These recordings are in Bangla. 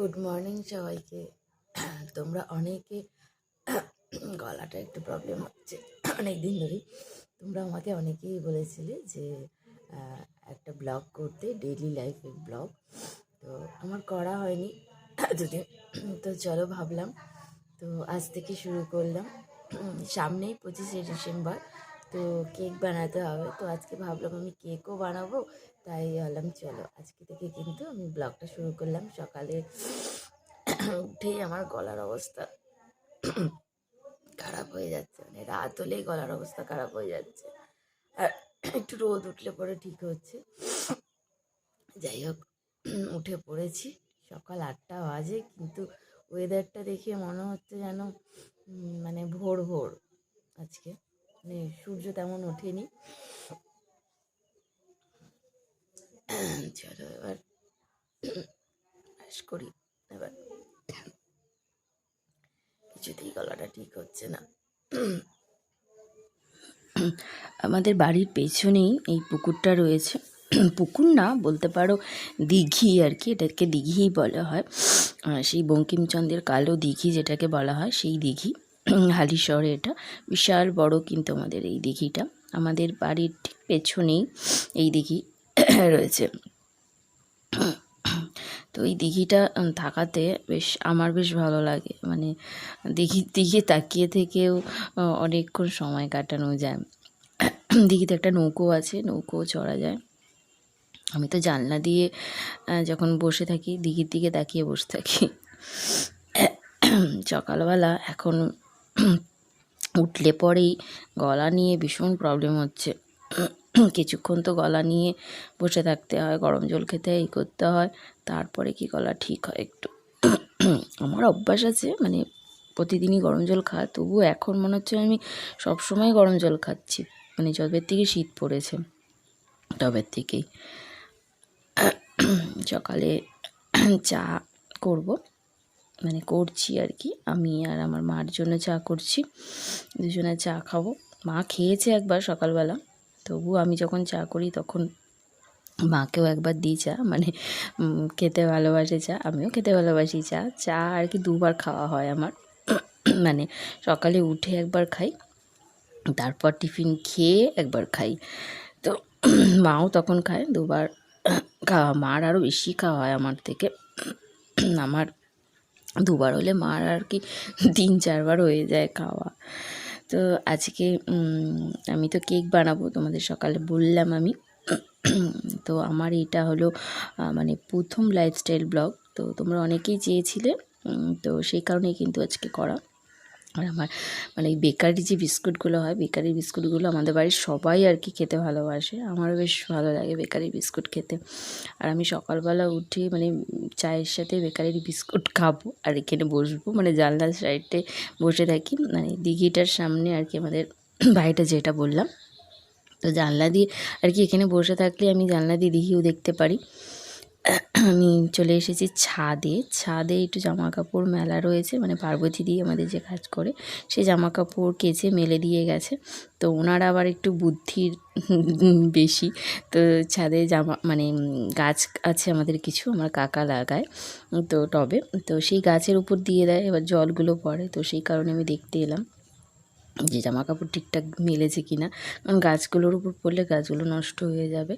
গুড মর্নিং সবাইকে। তোমরা অনেকে গলাটা একটু প্রবলেম হচ্ছে। অনেক দিন ধরেই তোমরা আমাকে অনেকেই বলেছিলে যে একটা ব্লগ করতে ডেইলি লাইফের ব্লগ তো আমার করা হয়নি। এতদিন তো চলো ভাবলাম। তো আজ থেকে শুরু করলাম। সামনেই পঁচিশে ডিসেম্বর। তো কেক বানাতে হবে। তো আজকে ভাবলাম আমি কেকও বানাবো, তাই ভাবলাম চলো আজকে থেকে কিন্তু আমি ব্লগটা শুরু করলাম। সকালে উঠেই আমার গলার অবস্থা খারাপ হয়ে যাচ্ছে মানে রাত হলেই গলার অবস্থা খারাপ হয়ে যাচ্ছে। আর একটু রোদ উঠলে পরে ঠিক হচ্ছে। যাই হোক, উঠে পড়েছি, সকাল আটটা বাজে, কিন্তু ওয়েদারটা দেখে মনে হচ্ছে যেন মানে ভোর ভোর আজকে। মানে সূর্য তেমন ওঠেনি। চলো এবার করি। এবার কিছুতেই গলাটা ঠিক হচ্ছে না। আমাদের বাড়ির পেছনেই এই পুকুরটা রয়েছে। পুকুর না, বলতে পারো দিঘি আর কি, এটাকে দিঘিই বলা হয়। সেই বঙ্কিমচন্দ্রের কালো দিঘি যেটাকে বলা হয়, সেই দিঘি। হালি শহরে এটা। বিশাল বড় কিন্তু আমাদের এই দিঘিটা। আমাদের বাড়ির ঠিক পেছনেই এই দিঘি রয়েছে। তো এই দিঘিটা থাকাতে বেশ, আমার বেশ ভালো লাগে। মানে দিঘির দিকে তাকিয়ে থেকেও অনেকক্ষণ সময় কাটানো যায়। দিঘিতে একটা নৌকো আছে, নৌকো চড়া যায়। আমি তো জানলা দিয়ে যখন বসে থাকি, দিঘির দিকে তাকিয়ে বসে থাকি। সকালবেলা এখন উঠলে পরেই গলা নিয়ে ভীষণ প্রবলেম হচ্ছে। কিছুক্ষণ তো গলা নিয়ে বসে থাকতে হয়, গরম জল খেতে এই করতে হয়, তারপরে কি গলা ঠিক হয় একটু। আমার অভ্যাস আছে মানে প্রতিদিনই গরম জল খাওয়া তবুও এখন মনে হচ্ছে আমি সবসময় গরম জল খাচ্ছি মানে যবের থেকে শীত পড়েছে, তবের থেকেই। সকালে চা করব। মানে করছি আর কি। আমি আর আমার মার জন্য চা করছি। দুজনে চা খাব। মা খেয়েছে একবার সকালবেলা। তবু আমি যখন চা করি তখন মাকেও একবার দিই চা। মানে খেতে ভালোবাসে চা। আমিও খেতে ভালোবাসি চা। চা আর কি দুবার খাওয়া হয় আমার। মানে সকালে উঠে একবার খাই, তারপর টিফিন খেয়ে একবার খাই। তো মাও তখন খায় দুবার। খাওয়া, মার আরও বেশি খাওয়া হয় আমার থেকে। আমার দুবার হলে মার আর কি তিন চারবার হয়ে যায় খাওয়া। তো আজকে আমি তো কেক বানাবো, তোমাদের সকালে বললাম আমি। তো আমার এটা হলো মানে প্রথম লাইফস্টাইল ব্লগ তো তোমরা অনেকেই চেয়েছিলে তো সেই কারণেই কিন্তু আজকে করা। আর আমার মানে এই বেকারি যে বিস্কুটগুলো হয় বেকারি বিস্কুটগুলো আমাদের বাড়ির সবাই আর কি খেতে ভালোবাসে। আমারও বেশ ভালো লাগে বেকারি বিস্কুট খেতে। আর আমি সকালবেলা উঠে মানে চায়ের সাথে বেকারির বিস্কুট খাব আর এখানে বসবো। মানে জানলার সাইডে বসে থাকি। মানে দিঘিটার সামনে আর কি আমাদের বাড়িটা যেটা বললাম। তো জানলা দিয়ে আর কি এখানে বসে থাকলে আমি জানলা দিয়ে দিঘিও দেখতে পারি। আমি চলে এসেছি ছাদে। ছাদে একটু জামা কাপড় মেলা রয়েছে মানে পার্বতী দিয়ে আমাদের যে কাজ করে, সে জামা কাপড় কেচে মেলে দিয়ে গেছে। তো ওনারা আবার একটু বুদ্ধির বেশি। তো ছাদে জামা মানে গাছ আছে আমাদের কিছু, আমার কাকা লাগায়। তো টবে, তো সেই গাছের উপর দিয়ে দেয়, এবার জলগুলো পড়ে। তো সেই কারণে আমি দেখতে এলাম। যে জামা কাপড় ঠিকঠাক মেলেছে কিনা। কারণ গাছগুলোর উপর পড়লে গাছগুলো নষ্ট হয়ে যাবে।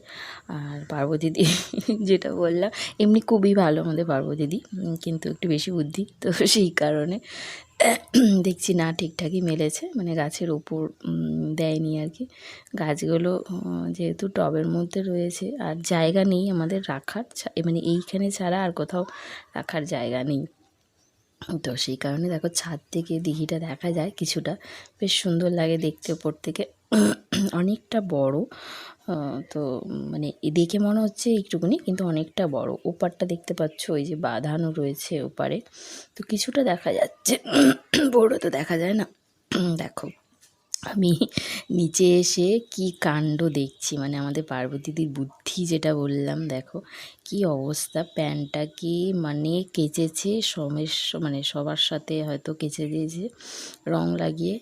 আর পার্বতী দিদি যেটা বললাম, এমনি খুবই ভালো আমাদের পার্বতী দিদি কিন্তু একটু বেশি বুদ্ধি তো সেই কারণে। দেখছি না ঠিকঠাকই মেলেছে। মানে গাছের ওপর দেয়নি আর কি। গাছগুলো যেহেতু টবের মধ্যে রয়েছে, আর জায়গা নেই আমাদের রাখার। মানে এইখানে ছাড়া আর কোথাও রাখার জায়গা নেই। তো সেই কারণে দেখো ছাদ থেকে দিঘিটা দেখা যায় কিছুটা। বেশ সুন্দর লাগে দেখতে ওপর থেকে। অনেকটা বড়। তো মানে দেখে মনে হচ্ছে একটুকুনি, কিন্তু অনেকটা বড়। ওপারটা দেখতে পাচ্ছ, ওই যে বাঁধানো রয়েছে ওপারে। তো কিছুটা দেখা যাচ্ছে। বড় তো দেখা যায় না। দেখো। আমি নিচে এসে কি কাণ্ড দেখছি? মানে আমাদের পার্বতীদির বুদ্ধি যেটা বললাম, দেখো কি অবস্থা? প্যান্টটা কি মানে কেচেছে, সমের মানে সবার সাথে হয়তো কেচে দিয়েছে, রং লাগিয়ে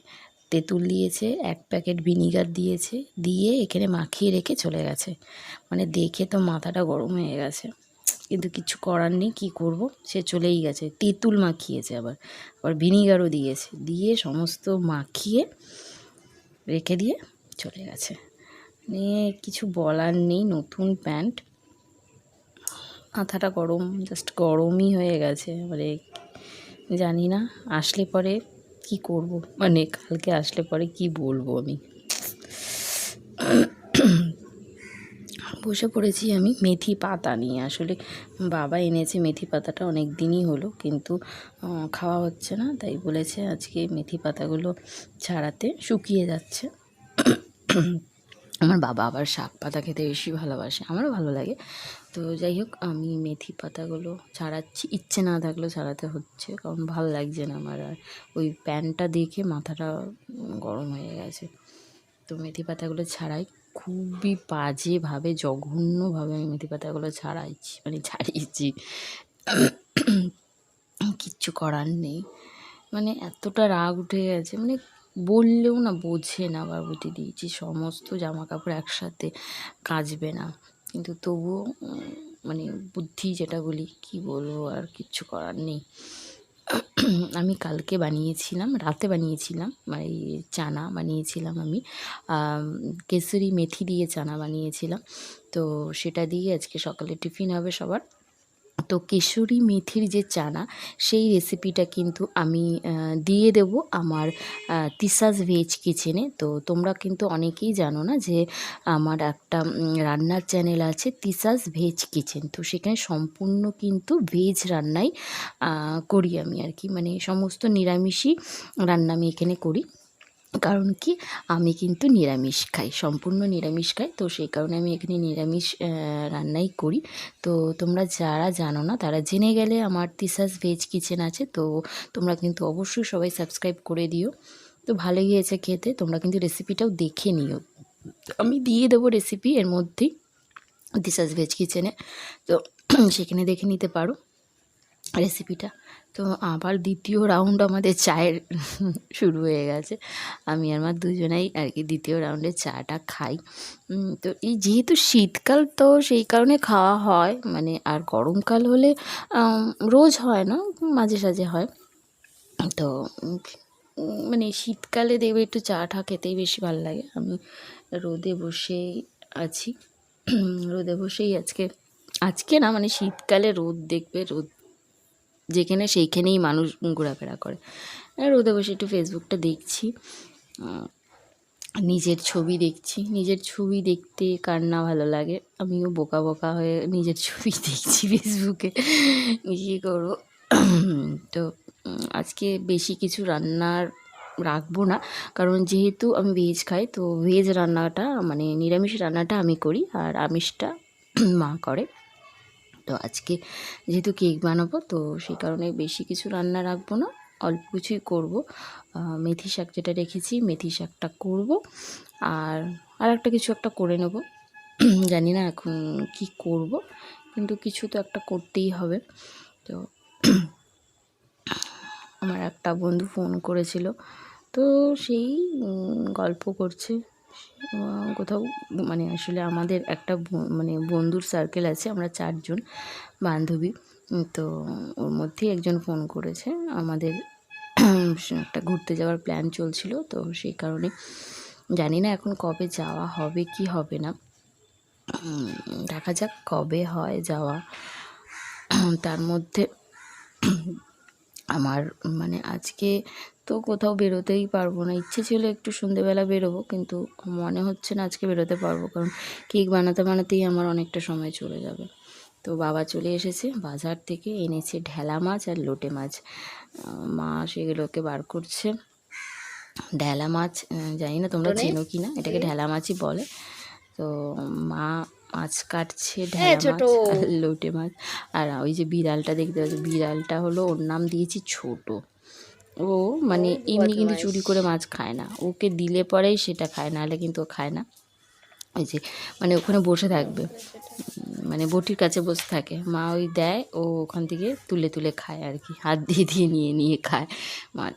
তেঁতুল দিয়েছে, এক প্যাকেট ভিনিগার দিয়েছে, দিয়ে এখানে মাখিয়ে রেখে চলে গেছে। মানে দেখে তো মাথাটা গরম হয়ে গেছে। কিন্তু কিছু করার নেই, কী করব? সে চলেই গেছে। তেঁতুল মাখিয়েছে আবার। আবার ভিনিগারও দিয়েছে। দিয়ে সমস্ত মাখিয়ে রেখে দিয়ে চলে গেছে। নিয়ে কিছু বলার নেই, নতুন প্যান্ট। মাথাটা গরম জাস্ট গরমই হয়ে গেছে। মানে জানি না, আসলে পরে কি করব? মানে কালকে আসলে পরে কি বলব আমি? বসে পড়েছি আমি মেথি পাতা নিয়ে। আসলে বাবা এনেছে মেথি পাতাটা অনেক দিনই হলো, কিন্তু খাওয়া হচ্ছে না, তাই বলেছে আজকে মেথি পাতাগুলো ছাড়াতে শুকিয়ে যাচ্ছে। আমার বাবা আবার শাক পাতা খেতে বেশি ভালোবাসে, আমারও ভালো লাগে। তো যাই হোক, আমি মেথি পাতাগুলো ছাড়াচ্ছি, ইচ্ছে না থাকলেও ছাড়াতে হচ্ছে, কারণ ভালো লাগছে না আমার আর। ওই প্যানটা দেখে মাথাটা গরম হয়ে গেছে। তো মেথি পাতাগুলো ছাড়াই খুবই বাজেভাবে, জঘন্যভাবে আমি মেথি পাতাগুলো ছাড়াইছি মানে ছাড়িয়েছি। কিচ্ছু করার নেই। মানে এতটা রাগ উঠে গেছে মানে বললেও না, বোঝে না বাবুটি দিয়েছি, সমস্ত জামা কাপড় একসাথে কাচবে না। কিন্তু তবুও মানে বুদ্ধি যেটা বলি, কি বলব, আর কিচ্ছু করার নেই। আমি কালকে বানিয়েছিলাম, রাতে বানিয়েছিলাম মানে চানা বানিয়েছিলাম আমি কেসরি মেথি দিয়ে চানা বানিয়েছিলাম। তো সেটা দিয়ে আজকে সকালে টিফিন হবে সবার। তো কেশরি মেথির যে চানা, সেই রেসিপিটা কিন্তু আমি দিয়ে দেব আমার তিসাস ভেজ কিচেনে তো তোমরা কিন্তু অনেকেই জানো না যে আমার একটা রান্নার চ্যানেল আছে তিসাস ভেজ কিচেন তো সেখানে সম্পূর্ণ কিন্তু ভেজ রান্নাই করি আমি আর কি। মানে সমস্ত নিরামিষই রান্না আমি এখানে করি। কারণ কি? আমি কিন্তু নিরামিষ খাই, সম্পূর্ণ নিরামিষ খাই। তো সেই কারণে আমি এখানে নিরামিষ রান্নাই করি। তো তোমরা যারা জানো না, তারা জেনে গেলে আমার তিসাস ভেজ কিচেন আছে। তো তোমরা কিন্তু অবশ্যই সবাই সাবস্ক্রাইব করে দিও। তো ভালোই হয়েছে খেতে। তোমরা কিন্তু রেসিপিটাও দেখে নিও। আমি দিয়ে দেবো রেসিপি এর মধ্যেই দিসাস ভেজ কিচেনে। তো সেখানে দেখে নিতে পারো রেসিপিটা। তো আবার দ্বিতীয় রাউন্ড আমাদের চায়ের শুরু হয়ে গেছে। আমি আমার দুজনেই আর কি দ্বিতীয় রাউন্ডে চাটা খাই। তো এই যেহেতু শীতকাল, তো সেই কারণে খাওয়া হয়। মানে আর গরমকাল হলে রোজ হয় না, মাঝে সাঝে হয়। তো মানে শীতকালে দেখবে একটু চা টা খেতেই বেশি ভালো লাগে। আমি রোদে বসেই আছি। রোদে বসেই আজকে আজকে না মানে শীতকালে রোদ দেখবে, রোদ যেখানে সেইখানেই মানুষ ঘোরাফেরা করে। রোদে বসে একটু ফেসবুকটা দেখছি। নিজের ছবি দেখছি। নিজের ছবি দেখতে কার না ভালো লাগে? আমিও বোকা বোকা হয়ে নিজের ছবি দেখছি ফেসবুকে কী করব? তো আজকে বেশি কিছু রান্নার রাখব না। কারণ যেহেতু আমি ভেজ খাই, তো ভেজ রান্নাটা মানে নিরামিষ রান্নাটা আমি করি। আর আমিষটা মা করে। তো আজকে যেহেতু কেক বানাবো, তো সেই কারণে বেশি কিছু রান্না রাখব না, অল্প কিছুই করব। মেথি শাক যেটা রেখেছি, মেথি শাকটা করব আর আর একটা কিছু একটা করে নেব। জানি না এখন কি করব, কিন্তু কিছু তো একটা করতেই হবে। তো আমার একটা বন্ধু ফোন করেছিল, তো সেই গল্প করছে। কোথাও মানে আসলে আমাদের একটা মানে বন্ধুর সার্কেল আছে, আমরা চারজন বান্ধবী। তো ওর মধ্যেই একজন ফোন করেছে। আমাদের একটা ঘুরতে যাওয়ার প্ল্যান চলছিল, তো সেই কারণে জানি না এখন কবে যাওয়া হবে, কি হবে না। দেখা যাক কবে হয় যাওয়া। তার মধ্যে আমার মানে আজকে তো কোথাও বেরোতেই পারব না। ইচ্ছে ছিল একটু সন্ধেবেলা বেরোবো কিন্তু মনে হচ্ছে না আজকে বেরোতে পারব কারণ কেক বানাতে বানাতেই আমার অনেকটা সময় চলে যাবে। তো বাবা চলে এসেছে বাজার থেকে এনেছে ঢেলা মাছ আর লোটে মাছ। মা সেগুলোকে বার করছে। ঢেলা মাছ জানি না তোমরা চেনো কি না এটাকে ঢেলা মাছই বলে। তো মা মাছ কাটছে ঢেলা মাছ লোটে মাছ। আর ওই যে বিড়ালটা দেখতে পাচ্ছ বিড়ালটা হলো ওর নাম দিয়েছি ছোট। ও মানে এমনি কিন্তু চুরি করে মাছ খায় না। ওকে দিলে পরেই সেটা খায় নাহলে কিন্তু ও খায় না। ওই যে মানে ওখানে বসে থাকবে। মানে বটির কাছে বসে থাকে। মা ওই দেয় ও ওখান থেকে তুলে তুলে খায় আর কি। হাত দিয়ে দিয়ে নিয়ে নিয়ে খায় মাছ।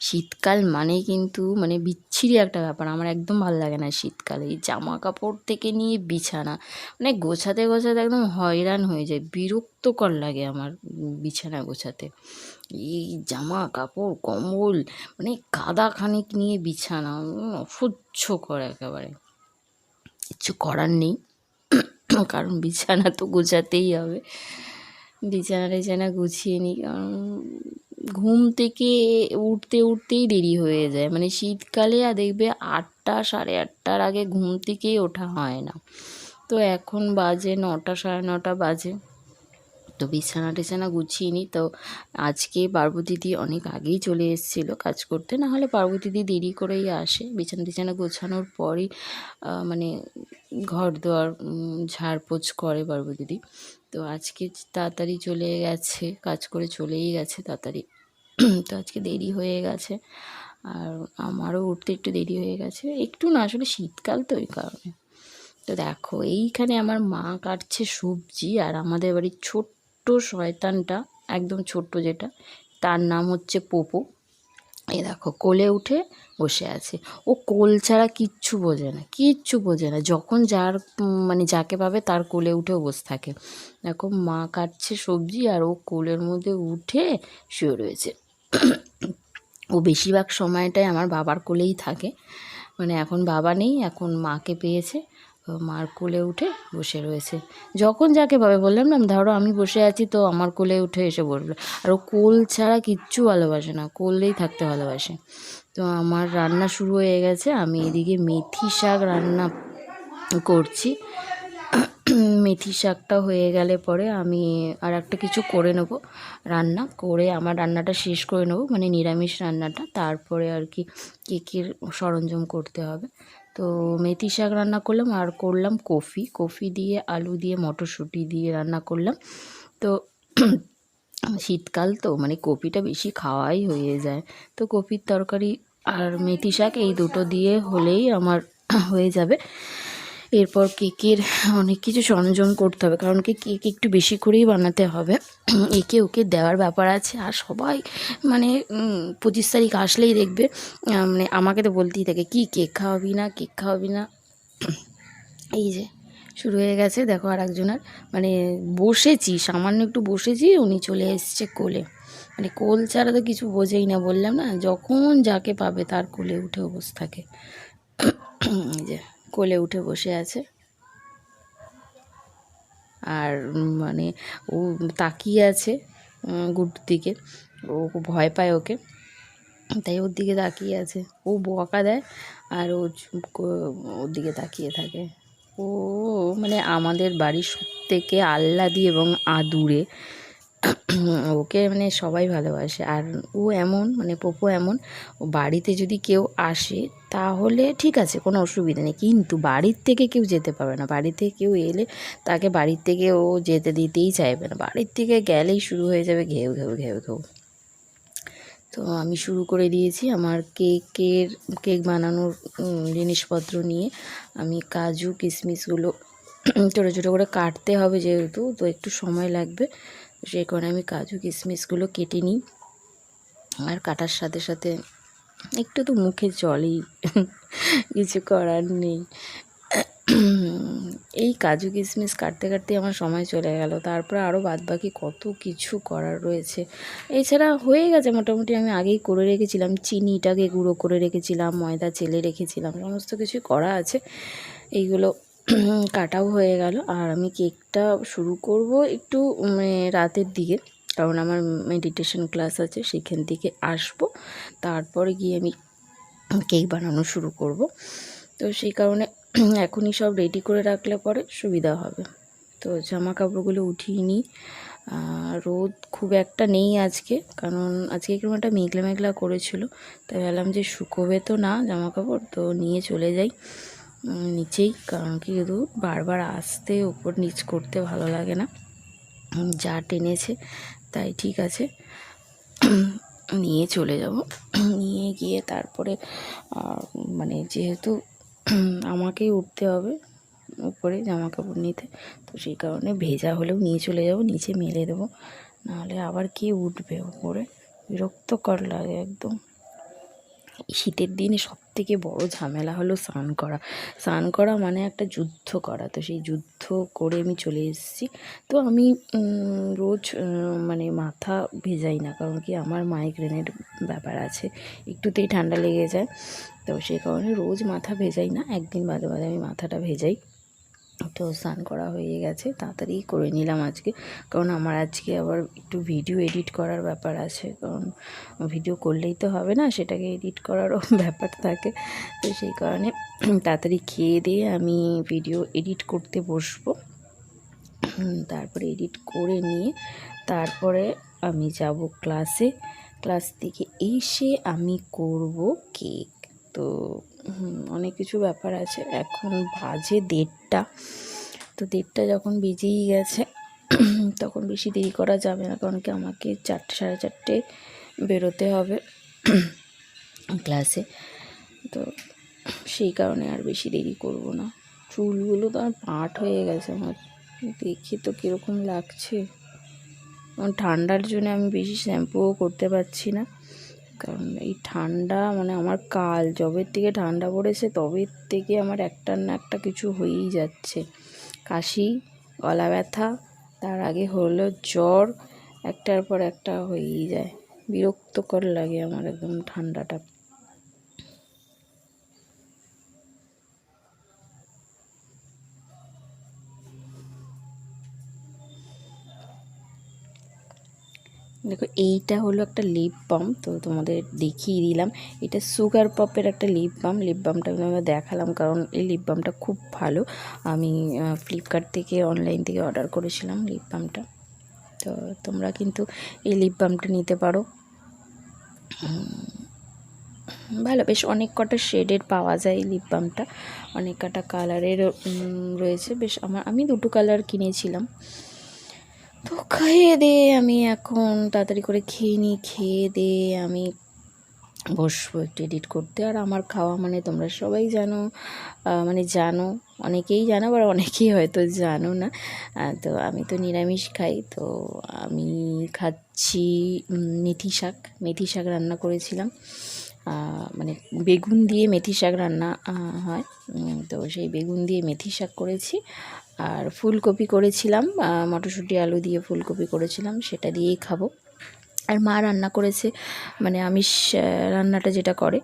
শীতকাল মানে কিন্তু মানে বিচ্ছিরি একটা ব্যাপার। আমার একদম ভালো লাগে না শীতকালে। এই জামা কাপড় থেকে নিয়ে বিছানা মানে গোছাতে গোছাতে একদম হয়রান হয়ে যায় বিরক্তকর লাগে আমার বিছানা গোছাতে। এই জামা কাপড় কম্বল মানে কাদা খানিক নিয়ে বিছানা অসহ্যকর একেবারে। কিছু করার নেই। কারণ বিছানা তো গোছাতেই হবে। বিছানা টিছানা গুছিয়ে নিই কারণ ঘুম থেকে উঠতে উঠতেই দেরি হয়ে যায়। মানে শীতকালে আর দেখবে আটটা সাড়ে আটটার আগে ঘুম থেকেই ওঠা হয় না। তো এখন বাজে নটা, সাড়ে নটা বাজে। তো বিছানা টিছানা গুছিয়ে নিই তো আজকে পার্বতী দিদি অনেক আগেই চলে এসেছিল কাজ করতে। না হলে পার্বতী দিদি দেরি করেই আসে। বিছানা টিছানা গোছানোর পরই মানে ঘর দোয়ার ঝাড়পোছ করে পার্বতী দিদি। তো আজকে তাড়াতাড়ি চলে গেছে, কাজ করে চলেই গেছে তাড়াতাড়ি। তো আজকে দেরি হয়ে গেছে। আর আমারও উঠতে একটু দেরি হয়ে গেছে। একটু না, আসলে শীতকাল তো ওই কারণে। তো দেখো, এইখানে আমার মা কাটছে সবজি আর আমাদের বাড়ির ছোট্ট শয়তানটা, একদম ছোট্ট যেটা, তার নাম হচ্ছে পোপো। এ দেখো, কোলে উঠে বসে আছে। ও কোল ছাড়া কিচ্ছু বোঝে না, কিচ্ছু বোঝে না। যখন যার মানে যাকে পাবে তার কোলে উঠেও বসে থাকে। দেখো, মা কাটছে সবজি আর ও কোলের মধ্যে উঠে শুয়ে রয়েছে। ও বেশিরভাগ সময়টাই আমার বাবার কোলেই থাকে। মানে এখন বাবা নেই, এখন মাকে পেয়েছে। মার কোলে উঠে বসে রয়েছে। যখন যাকে পাবে বললাম না, ধরো আমি বসে আছি তো আমার কোলে উঠে এসে বসবে। আর ও কোল ছাড়া কিচ্ছু ভালোবাসে না, কোলেই থাকতে ভালোবাসে। তো আমার রান্না শুরু হয়ে গেছে, আমি এদিকে মেথি শাক রান্না করছি। মেথি শাকটা হয়ে গেলে পরে আমি আর একটা কিছু করে নেব রান্না, করে আমার রান্নাটা শেষ করে নেব মানে নিরামিষ রান্নাটা। তারপরে আর কি কেকের সরঞ্জাম করতে হবে। তো মেথি শাক রান্না করলাম আর করলাম কফি। কফি দিয়ে, আলু দিয়ে, মটরশুঁটি দিয়ে রান্না করলাম। তো শীতকাল তো মানে কপিটা বেশি খাওয়াই হয়ে যায়। তো কপির তরকারি আর মেথি শাক এই দুটো দিয়ে হলেই আমার হয়ে যাবে। এরপর কেকের অনেক কিছু সরঞ্জাম করতে হবে, কারণ কি কেক একটু বেশি করেই বানাতে হবে। একে ওকে দেওয়ার ব্যাপার আছে, আর সবাই মানে পঁচিশ তারিখ আসলেই দেখবে মানে আমাকে তো বলতেই থাকে, কি কেক খাওয়াবি না, কেক খাওয়াবি না? এই যে, শুরু হয়ে গেছে, দেখো আর একজনের মানে বসেছি, সামান্য একটু বসেছি, উনি চলে এসছে কোলে। মানে কোল ছাড়া তো কিছু বোঝেই না, বললাম না, যখন যাকে পাবে তার কোলে উঠে বসে থাকে। এই যে কোলে উঠে বসে আছে। আর মানে ও তাকিয়ে আছে গুড্ডুর দিকে। ও ভয় পায় ওকে। তাই ওর দিকে তাকিয়ে আছে। ও বকা দেয় আর ও ওর দিকে তাকিয়ে থাকে। ও মানে আমাদের বাড়ির সব থেকে আহ্লাদি এবং আদুরে। ওকে মানে সবাই ভালোবাসে। আর ও এমন মানে পোপো এমন, ও বাড়িতে যদি কেউ আসে তাহলে ঠিক আছে, কোনো অসুবিধা নেই। কিন্তু বাড়ির থেকে কেউ যেতে পারবে না। বাড়িতে কেউ এলে তাকে বাড়ির থেকে ও যেতে দিতেই চাইবে না। বাড়ির থেকে গেলেই শুরু হয়ে যাবে ঘেউ ঘেউ ঘেউ ঘেউ। তো আমি শুরু করে দিয়েছি আমার কেকের, কেক বানানোর জিনিসপত্র নিয়ে। আমি কাজু, কিশমিশগুলো ছোটো ছোটো করে কাটতে হবে যেহেতু, তো একটু সময় লাগবে। সেই কারণে আমি কাজু কিশমিশগুলো কেটে নিই। আর কাটার সাথে সাথে একটু তো মুখে জলই, কিছু করার নেই। এই কাজু কিশমিশ কাটতে কাটতে আমার সময় চলে গেল। তারপরে আরও বাদ বাকি কত কিছু করার রয়েছে। এছাড়া হয়ে গেছে মোটামুটি, আমি আগেই করে রেখেছিলাম। চিনিটাকে গুঁড়ো করে রেখেছিলাম, ময়দা চেলে রেখেছিলাম। সমস্ত কিছু করা আছে। এইগুলো কাটাও হয়ে গেল। আর আমি কেকটা শুরু করব একটু মানে রাতের দিকে। কারণ আমার মেডিটেশন ক্লাস আছে, সেখান থেকে আসব। তারপরে গিয়ে আমি কেক বানানো শুরু করব। তো সেই কারণে এখনই সব রেডি করে রাখলে পরে সুবিধা হবে। তো জামা কাপড়গুলো উঠিয়ে নিই। রোদ খুব একটা নেই আজকে। কারণ আজকে কীরকম একটা মেঘলা মেঘলা করেছিল। তাই ভাবলাম যে শুকোবে তো না জামা কাপড় তো নিয়ে চলে যাই। নিচেই, কারণ কি শুধু বারবার আসতে উপর নিচ করতে ভালো লাগে না। যা টেনেছে, তাই ঠিক আছে। নিয়ে চলে যাব। নিয়ে গিয়ে তারপরে মানে যেহেতু আমাকেই উঠতে হবে উপরে জামা কাপড় নিতে, তো সেই কারণে ভেজা হলেও নিয়ে চলে যাব, নিচে মেলে দেবো। নাহলে আবার কে উঠবে উপরে? বিরক্তকর লাগে একদম। শীতের দিনে সব থেকে বড় ঝামেলা হলো স্নান করা। স্নান করা মানে একটা যুদ্ধ করা। তো সেই যুদ্ধ করে আমি চলে এসেছি। তো আমি রোজ মানে মাথা ভেজাই না। কারণ কি আমার মাইগ্রেনের ব্যাপার আছে। একটুতেই ঠান্ডা লেগে যায়। তো সেই কারণে রোজ মাথা ভেজাই না। একদিন বাদে বাদে আমি মাথাটা ভেজাই। তো স্নান করা হয়ে গেছে, তাড়াতাড়ি করে নিলাম আজকে। কারণ আমার আজকে আবার একটু ভিডিও এডিট করার ব্যাপার আছে, কারণ ভিডিও করলেই তো হবে না, সেটাকে এডিট করারও ব্যাপার থাকে। তো সেই কারণে তাড়াতাড়ি খেয়ে দিয়ে আমি ভিডিও এডিট করতে বসবো। তারপরে এডিট করে নিয়ে তারপরে আমি যাব ক্লাসে ক্লাস থেকে এসে আমি করব কেক তো অনেক কিছু ব্যাপার আছে। এখন বাজে দেড়টা। তো দেড়টা যখন বেজেই গেছে, তখন বেশি দেরি করা যাবে না, কারণ কি আমাকে চারটে, সাড়ে চারটে বেরোতে হবে ক্লাসে। তো সেই কারণে আর বেশি দেরি করব না। চুলগুলো তো আর পাট হয়ে গেছে আমার। দেখি তো কীরকম লাগছে। ঠান্ডার জন্য আমি বেশি শ্যাম্পুও করতে পারছি না। কারণ এই ঠান্ডা মানে আমার কাল যবের থেকে ঠান্ডা পড়েছে, তবের থেকে আমার একটা না একটা কিছু হয়েই যাচ্ছে। কাশি, গলা ব্যথা, তার আগে হলো জ্বর, একটার পর একটা হয়েই যায়। বিরক্তকর লাগে আমার একদম ঠান্ডাটা। দেখো, এইটা হলো একটা লিপ বাম তো তোমাদের দেখিয়ে দিলাম। এটা সুগার পপের একটা লিপ বাম লিপ বামটা আমি দেখালাম কারণ এই লিপ বামটা খুব ভালো। আমি ফ্লিপকার্ট থেকে অনলাইন থেকে অর্ডার করেছিলাম লিপ বামটা তো তোমরা কিন্তু এই লিপ বামটা নিতে পারো। ভালো, বেশ অনেক কটা শেডের পাওয়া যায় এই লিপ বামটা অনেক কটা কালারের রয়েছে। বেশ, আমার, আমি দুটো কালার কিনেছিলাম। তো খেয়ে দিয়ে আমি এখন তাড়াতাড়ি করে খেয়ে নিই, খেয়ে দিয়ে আমি বসবো একটু এডিট করতে। আর আমার খাওয়া মানে তোমরা সবাই জানো মানে জানো, অনেকেই জানো, আবার অনেকেই হয়তো জানো না। তো আমি তো নিরামিষ খাই, তো আমি খাচ্ছি মেথি শাক। মেথি শাক রান্না করেছিলাম। মানে বেগুন দিয়ে মেথি শাক রান্না হয়। তো সেই বেগুন দিয়ে মেথি শাক করেছি। আর ফুলকপি করেছিলাম মটরশুঁটি, আলু দিয়ে ফুলকপি করেছিলাম, সেটা দিয়েই খাব। আর মা রান্না করেছে মানে আমিষ রান্নাটা যেটা করে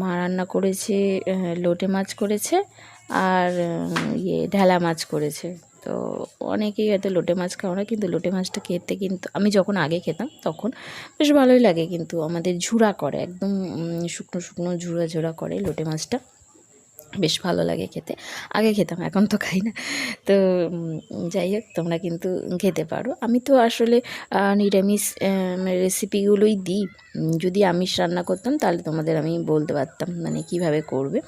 মা রান্না করেছে লোটে মাছ করেছে আর ইয়ে ঢেলা মাছ করেছে। তো অনেকেই হয়তো লোটে মাছ খাও না কিন্তু লোটে মাছটা খেতে কিন্তু, আমি যখন আগে খেতাম তখন বেশ ভালোই লাগে কিন্তু আমাদের ঝুড়া করে, একদম শুকনো শুকনো ঝুড়া ঝুড়া করে লোটে মাছটা। বেশ ভালো লাগে খেতে। আগে খেতাম, এখন তো খাই না। তো যাই হোক, তোমরা কিন্তু খেতে পারো। আমি তো আসলে নিরামিষ রেসিপিগুলোই দিই। যদি আমিষ রান্না করতাম, তাহলে তোমাদের আমি বলতে পারতাম মানে কীভাবে করবে।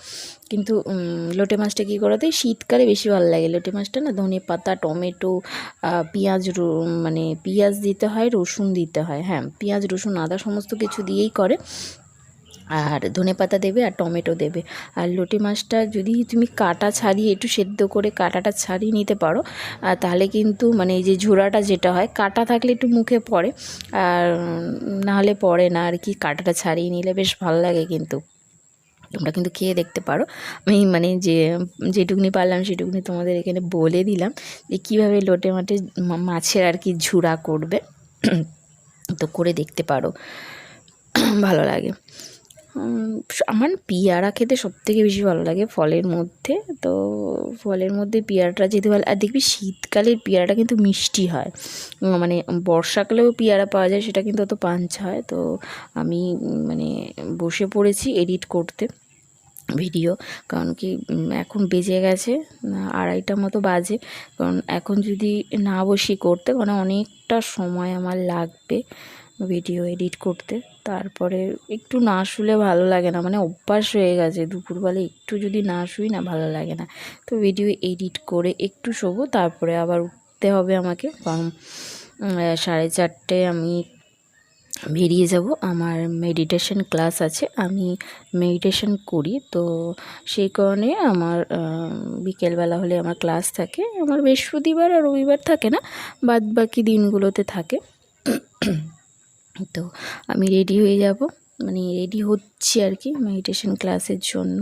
কিন্তু লোটে মাছটা কী করতে শীতকালে বেশি ভালো লাগে। লোটে মাছটা না, ধনে পাতা, টমেটো পেঁয়াজ মানে পেঁয়াজ দিতে হয়, রসুন দিতে হয়। হ্যাঁ পেঁয়াজ, রসুন, আদা সমস্ত কিছু দিয়েই করে। আর ধনে পাতা দেবে আর টমেটো দেবে। আর লোটে মাছটা যদি তুমি কাটা ছাড়িয়ে একটু সেদ্ধ করে কাটাটা ছাড়িয়ে নিতে পারো আর তাহলে কিন্তু মানে এই যে ঝোড়াটা যেটা হয়, কাটা থাকলে একটু মুখে পড়ে, আর নাহলে পড়ে না আর কি, কাটাটা ছাড়িয়ে নিলে বেশ ভালো লাগে কিন্তু। তোমরা কিন্তু খেয়ে দেখতে পারো। আমি মানে যে, যেটুকুনি পারলাম সেটুকুনি তোমাদের এখানে বলে দিলাম যে কীভাবে লোটে মাঠে মাছের আর কি ঝুড়া করবে। তো করে দেখতে পারো। ভালো লাগে। আমার পেয়ারা খেতে সব থেকে বেশি ভালো লাগে ফলের মধ্যে। তো ফলের মধ্যে পেয়ারাটা যেতে ভালো, আর দেখবি শীতকালের পেয়ারাটা কিন্তু মিষ্টি হয়। মানে বর্ষাকালেও পেয়ারা পাওয়া যায়, সেটা কিন্তু অত পাঞ্চ হয়। তো আমি মানে বসে পড়েছি এডিট করতে ভিডিও, কারণ কি এখন বেজে গেছে আড়াইটা মতো বাজে। কারণ এখন যদি না বসি করতে কারণ অনেকটা সময় আমার লাগবে। ভিডিও এডিট করতে। তারপরে একটু না শুলে ভালো লাগে না মানে অভ্যাস হয়ে গেছে। দুপুরবেলা একটু যদি না শুই না, ভালো লাগে না। তো ভিডিও এডিট করে একটু শোবো, তারপরে আবার উঠতে হবে আমাকে। কারণ সাড়ে চারটে আমি বেরিয়ে যাব। আমার মেডিটেশন ক্লাস আছে, আমি মেডিটেশন করি। তো সেই কারণে আমার বিকেলবেলা হলে আমার ক্লাস থাকে। আমার বৃহস্পতিবার আর রবিবার থাকে না বাদ বাকি দিনগুলোতে থাকে। তো আমি রেডি হয়ে যাব। মানে রেডি হচ্ছি আর কি মেডিটেশন ক্লাসের জন্য।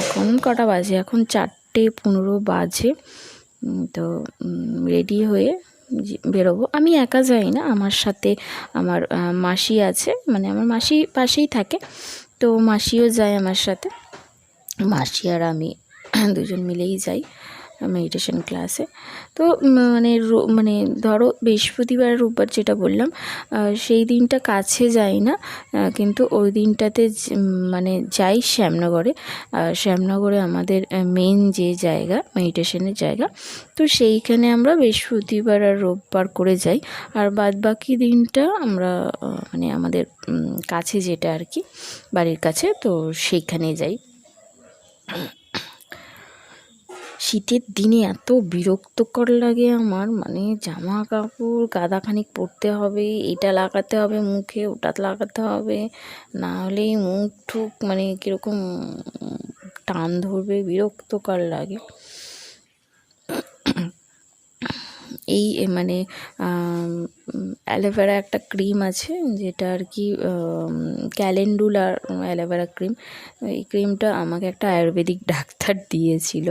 এখন কটা বাজে? এখন চারটে পনেরো বাজে। তো রেডি হয়ে বেরোবো। আমি একা যাই না, আমার সাথে আমার মাসি আছে। মানে আমার মাসি পাশেই থাকে, তো মাসিও যায় আমার সাথে। মাসি আর আমি দুজন মিলেই যাই। মেডিটেশন ক্লাসে তো মানে মানে ধরো বৃহস্পতিবার, রোববার যেটা বললাম সেই দিনটা কাছে যাই না কিন্তু ওই দিনটাতে মানে যাই শ্যামনগরে শ্যামনগরে আমাদের মেন যে জায়গা মেডিটেশনের জায়গা, তো সেইখানে আমরা বৃহস্পতিবার আর রোববার করে যাই। আর বাদ বাকি দিনটা আমরা মানে আমাদের কাছে যেটা আর কি, বাড়ির কাছে, তো সেইখানে যাই। শীতের দিনে এত বিরক্তকর লাগে আমার। মানে জামা কাপড় গাদাখানিক পরতে হবে, এটা লাগাতে হবে মুখে, ওটা লাগাতে হবে। না হলে মুখ ঠুক মানে কীরকম টান ধরবে, বিরক্তকর লাগে। এই মানে অ্যালোভেরা একটা ক্রিম আছে যেটা আর কি ক্যালেন্ডুলার অ্যালোভেরা ক্রিম। এই ক্রিমটা আমাকে একটা আয়ুর্বেদিক ডাক্তার দিয়েছিল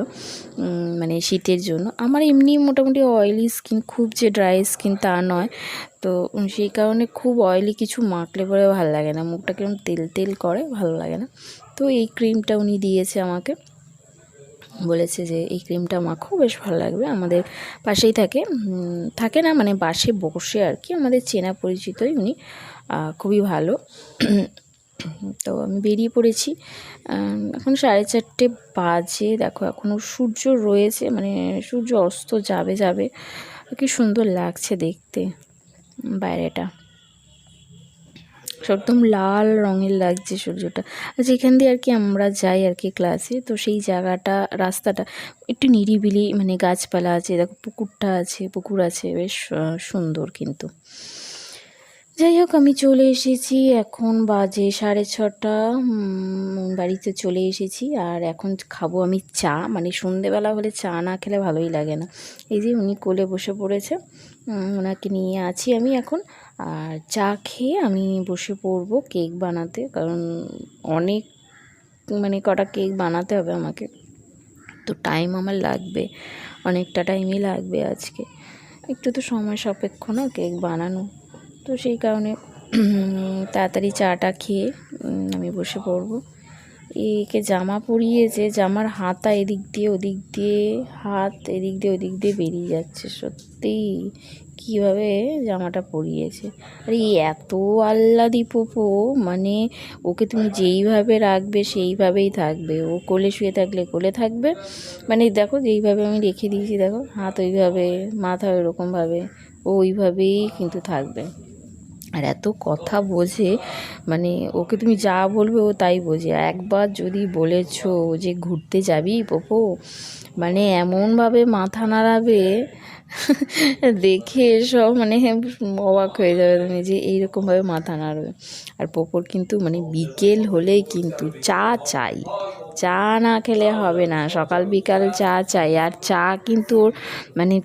মানে শীতের জন্য। আমার এমনি মোটামুটি অয়েলি স্কিন খুব যে ড্রাই স্কিন তা নয়। তো সেই কারণে খুব অয়েলি কিছু মাখলে পরে ভালো লাগে না। মুখটা কীরকম তেল তেল করে, ভালো লাগে না। তো এই ক্রিমটা উনি দিয়েছে আমাকে। বলেছে যে, এই ক্রিমটা মাখো বেশ ভালো লাগবে। আমাদের পাশেই থাকে। থাকে না মানে বাসে বসে আর কি। আমাদের চেনা পরিচিতই উনি। খুবই ভালো। তো আমি বেরিয়ে পড়েছি। এখন সাড়ে চারটে বাজে। দেখো এখনও সূর্য রয়েছে মানে সূর্য অস্ত যাবে যাবে। কি সুন্দর লাগছে দেখতে। বাইরেটা। একদম লাল রঙের লাগছে সূর্যটা। যেখান দিয়ে আর কি আমরা যাই আর কি ক্লাসে তো সেই জায়গাটা, রাস্তাটা একটু নিরিবিলি মানে গাছপালা আছে, দেখো পুকুরটা আছে, পুকুর আছে, বেশ সুন্দর কিন্তু। যাই হোক, আমি চলে এসেছি, এখন বাজে সাড়ে ছটা বাড়িতে চলে এসেছি, আর এখন খাব আমি চা মানে সন্ধেবেলা হলে চা না খেলে ভালোই লাগে না। এই যে উনি কোলে বসে পড়েছে ওনাকে নিয়ে আছি আমি এখন। আর চা খেয়ে আমি বসে পড়ব কেক বানাতে, কারণ অনেক মানে কটা কেক বানাতে হবে আমাকে। তো টাইম আমার লাগবে, অনেকটা টাইমই লাগবে আজকে। একটু তো সময় সাপেক্ষ না কেক বানানো। তো সেই কারণে তাড়াতাড়ি চাটা খেয়ে আমি বসে পড়ব। একে জামা পরিয়েছে, জামার হাতা এদিক দিয়ে, ওদিক দিয়ে, হাত এদিক দিয়ে, ওদিক দিয়ে বেরিয়ে যাচ্ছে। সত্যি, কীভাবে জামাটা পরিয়েছে? আর, এই এত আহ্লাদি পোপো মানে ওকে তুমি যেইভাবে রাখবে, সেইভাবেই থাকবে। ও কোলে শুয়ে থাকলে কোলে থাকবে। মানে দেখো, যেইভাবে আমি রেখে দিয়েছি, দেখো, হাত ওইভাবে, মাথা ওইরকমভাবে, ও ওইভাবেই কিন্তু থাকবে। আর এত কথা বোঝে মানে ওকে তুমি যা বলবে ও তাই বোঝে। একবার যদি বলেছ যে ঘুরতে যাবি পোপো মানে এমনভাবে মাথা নাড়াবে, দেখে সব মানে অবাক হয়ে যাবে তুমি যে এইরকমভাবে মাথা নাড়বে। আর পোপোর কিন্তু মানে বিকেল হলেই কিন্তু চা চাই। চা না খেলে হবে না, সকাল বিকাল চা চাই। আর চা কিন্তু ওর মানে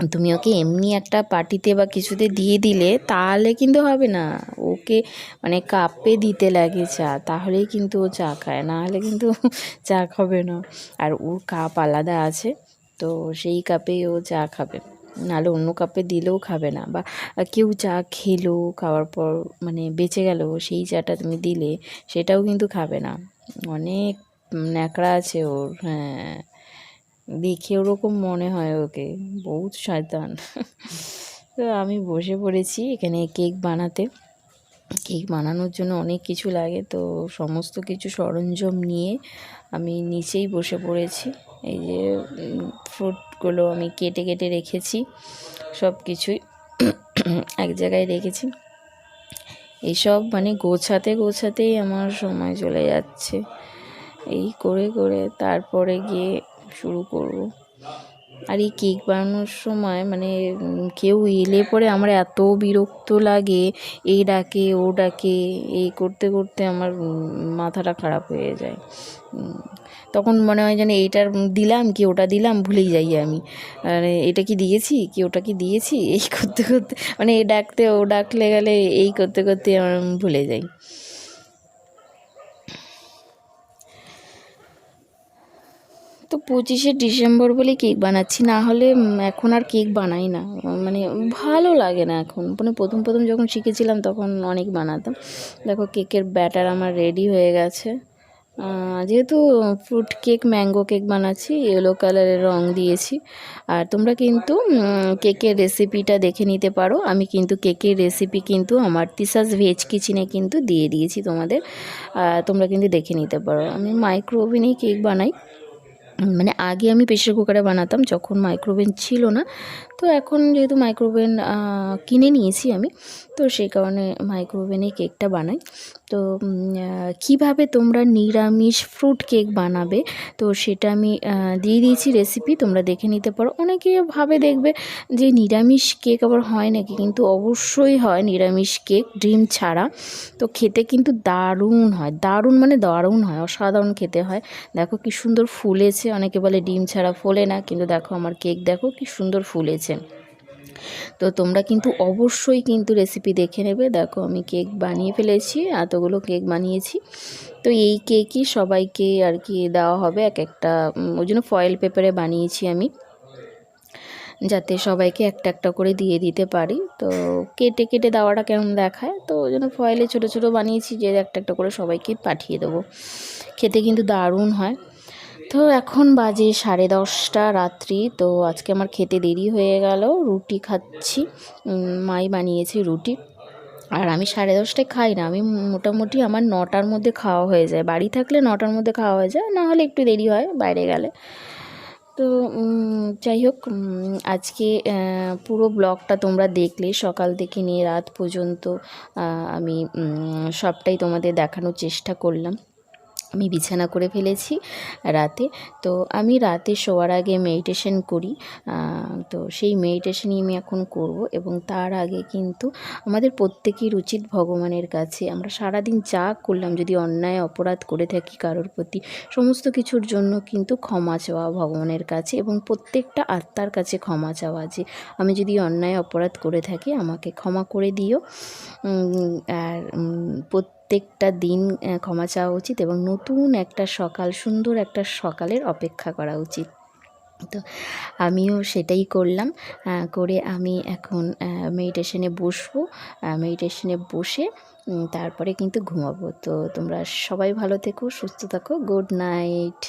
তুমি ওকে এমনি একটা পার্টিতে বা কিছুতে দিয়ে দিলে তাহলে কিন্তু হবে না। ওকে মানে কাপে দিতে লাগে চা, তাহলেই কিন্তু ও চা খায় না হলে কিন্তু চা খাবে না। আর ওর কাপ আলাদা আছে, তো সেই কাপেই ও চা খাবে। নাহলে অন্য কাপে দিলেও খাবে না। বা কেউ চা খেলো, খাওয়ার পর মানে বেঁচে গেল, সেই চাটা তুমি দিলে, সেটাও কিন্তু খাবে না। অনেক ন্যাকড়া আছে ওর হ্যাঁ। দেখে ওরকম মনে হয় ওকে। বহুত শয়তান। তো আমি বসে পড়েছি এখানে কেক বানাতে। কেক বানানোর জন্য অনেক কিছু লাগে, তো সমস্ত কিছু সরঞ্জাম নিয়ে আমি নিচেই বসে পড়েছি। এই যে ফ্রুটগুলো আমি কেটে কেটে রেখেছি সব কিছুই এক জায়গায় রেখেছি। এইসব মানে গোছাতে গোছাতেই আমার সময় চলে যাচ্ছে। এই করে করে তারপরে গিয়ে শুরু করব। আর এই কেক বানানোর সময় মানে কেউ এলে পরে আমার এত বিরক্ত লাগে এই ডাকে, ও ডাকে, এই করতে করতে আমার মাথাটা খারাপ হয়ে যায়। তখন মনে হয় যেন এইটার দিলাম কি ওটা দিলাম ভুলেই যাই আমি। মানে এটা কি দিয়েছি? কি ওটা কি দিয়েছি? এই করতে করতে মানে এ ডাকতে, ও ডাকলে গেলে এই করতে করতে আমার ভুলে যাই। তো পঁচিশে ডিসেম্বর বলে কেক বানাচ্ছি, না হলে এখন আর কেক বানাই না। মানে ভালো লাগে না এখন। মানে প্রথম প্রথম যখন শিখেছিলাম তখন অনেক বানাতাম। দেখো কেকের ব্যাটার আমার রেডি হয়ে গেছে। যেহেতু ফ্রুট কেক, ম্যাঙ্গো কেক বানাচ্ছি, ইয়েলো কালারের রং দিয়েছি। আর তোমরা কিন্তু কেকের রেসিপিটা দেখে নিতে পারো। আমি কিন্তু কেকের রেসিপি কিন্তু আমার তিসাস ভেজ কিচেনে কিন্তু দিয়ে দিয়েছি তোমাদের। তোমরা কিন্তু দেখে নিতে পারো। আমি মাইক্রো ওভেনেই কেক বানাই। মানে আগে আমি প্রেশার কুকারে বানাতাম যখন মাইক্রোওভেন ছিল না। তো এখন যেহেতু মাইক্রোওভেন কিনে নিয়েছি আমি, তো সেই কারণে মাইক্রোওভেনে কেকটা বানাই। তো কীভাবে তোমরা নিরামিষ ফ্রুট কেক বানাবে? তো সেটা আমি দিয়ে দিয়েছি রেসিপি তোমরা দেখে নিতে পারো। অনেকে ভাবে দেখবে যে নিরামিষ কেক আবার হয় নাকি? কিন্তু অবশ্যই হয় নিরামিষ কেক ডিম ছাড়া। তো খেতে কিন্তু দারুণ হয়। দারুণ মানে দারুণ হয়, অসাধারণ খেতে হয়। দেখো কি সুন্দর ফুলেছে। অনেকে বলে ডিম ছাড়া ফোলে না, কিন্তু দেখো আমার কেক দেখো কি সুন্দর ফুলেছে। তো তোমরা কিন্তু অবশ্যই কিন্তু রেসিপি দেখে নেবে। দেখো আমি কেক বানিয়ে ফেলেছি, এতগুলো কেক বানিয়েছি। তো এই কেকই সবাইকে আর কি দেওয়া হবে এক একটা ওই জন্য ফয়েল পেপারে বানিয়েছি আমি। যাতে সবাইকে একটা একটা করে দিয়ে দিতে পারি। তো কেটে কেটে দেওয়াটা কেমন দেখায়? তো ওই জন্য ফয়েলে ছোটো ছোটো বানিয়েছি, যে একটা একটা করে সবাইকে পাঠিয়ে দেবো। খেতে কিন্তু দারুণ হয়। তো এখন বাজে সাড়ে দশটা রাত্রি, তো আজকে আমার খেতে দেরি হয়ে গেল, রুটি খাচ্ছি। মাই বানিয়েছি রুটি। আর আমি সাড়ে দশটায় খাই না, আমি মোটামুটি আমার নটার মধ্যে খাওয়া হয়ে যায়। বাড়ি থাকলে নটার মধ্যে খাওয়া হয়ে যায়, না হলে একটু দেরি হয় বাইরে গেলে। তো যাই হোক আজকে পুরো ব্লগটা তোমরা দেখলে, সকাল থেকে নিয়ে রাত পর্যন্ত আমি সবটাই তোমাদের দেখানোর চেষ্টা করলাম। আমি বিছানা করে ফেলেছি রাতে। তো আমি রাতে শোয়ার আগে মেডিটেশন করি। তো সেই মেডিটেশনই আমি এখন করব এবং তার আগে কিন্তু আমাদের প্রত্যেকের উচিত ভগবানের কাছে আমরা সারাদিন যা করলাম যদি অন্যায় অপরাধ করে থাকি কারোর প্রতি সমস্ত কিছুর জন্য কিন্তু ক্ষমা চাওয়া ভগবানের কাছে এবং প্রত্যেকটা আত্মার কাছে ক্ষমা চাওয়া যে আমি যদি অন্যায় অপরাধ করে থাকি আমাকে ক্ষমা করে দিও। আর উম, প্রত্যেকটা দিন ক্ষমা চাওয়া উচিত এবং নতুন একটা সকাল, সুন্দর একটা সকালের অপেক্ষা করা উচিত। তো আমিও সেটাই করলাম। করে আমি এখন মেডিটেশনে বসবো। মেডিটেশনে বসে তারপরে কিন্তু ঘুমাবো। তো তোমরা সবাই ভালো থেকো, সুস্থ থাকো। Good night.